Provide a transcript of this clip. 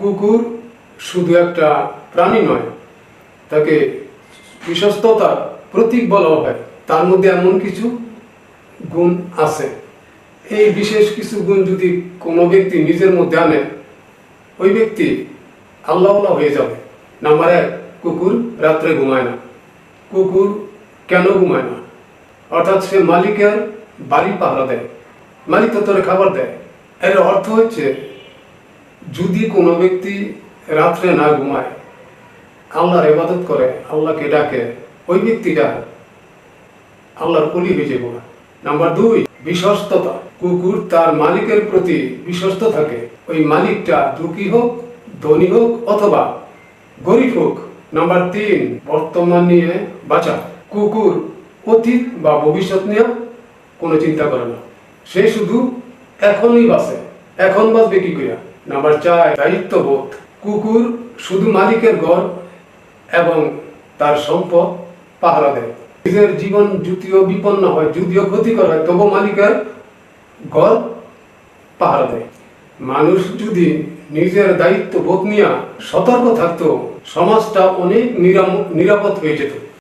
কুকুর শুধু একটা প্রাণী নয়, তাকে বিশ্বস্ততার প্রতীক বলা হয়। তার মধ্যে এমন কিছু গুণ আছে। এই বিশেষ কিছু গুণ যদি কোনো ব্যক্তি নিজের মধ্যে আনে, ওই ব্যক্তি আল্লাহ হয়ে যাবে। নাম্বার এক, কুকুর রাত্রে ঘুমায় না। কুকুর কেন ঘুমায় না? অর্থাৎ সে মালিকের বাড়ি পাহারা দেয়, মালিক তো তোরে খাবার দেয়। এর অর্থ হচ্ছে যদি কোনো ব্যক্তি রাত্রে না ঘুমায়, আল্লাহর ইবাদত করে, আল্লাহকে ডাকে, ওই ব্যক্তিটা আল্লাহর কলি হয়ে যাব নাম্বার দুই, বিশ্বস্ততা। কুকুর তার মালিকের প্রতি বিশ্বস্ত থাকে। ওই মালিকটা দুঃখী হোক, ধনী হোক অথবা গরিব হোক। নাম্বার তিন, বর্তমান নিয়ে বাঁচা। কুকুর অতীত বা ভবিষ্যৎ নিয়ে কোনো চিন্তা করে না। সে শুধু এখনই বাঁচে। এখন বাঁচবে কি করিয়া নাম্বার চার, দায়িত্ববোধ। কুকুর শুধু মালিকের ঘর এবং তার সম্পদ পাহারা দেয়। নিজের জীবন যদিও বিপন্ন হয়, যদিও ক্ষতিকর হয় তবু মালিকের ঘর পাহারা দেয়। মানুষ যদি নিজের দায়িত্ব বোধ নিয়ে সতর্ক থাকতো, সমাজটা অনেক নিরাপদ হয়ে যেত।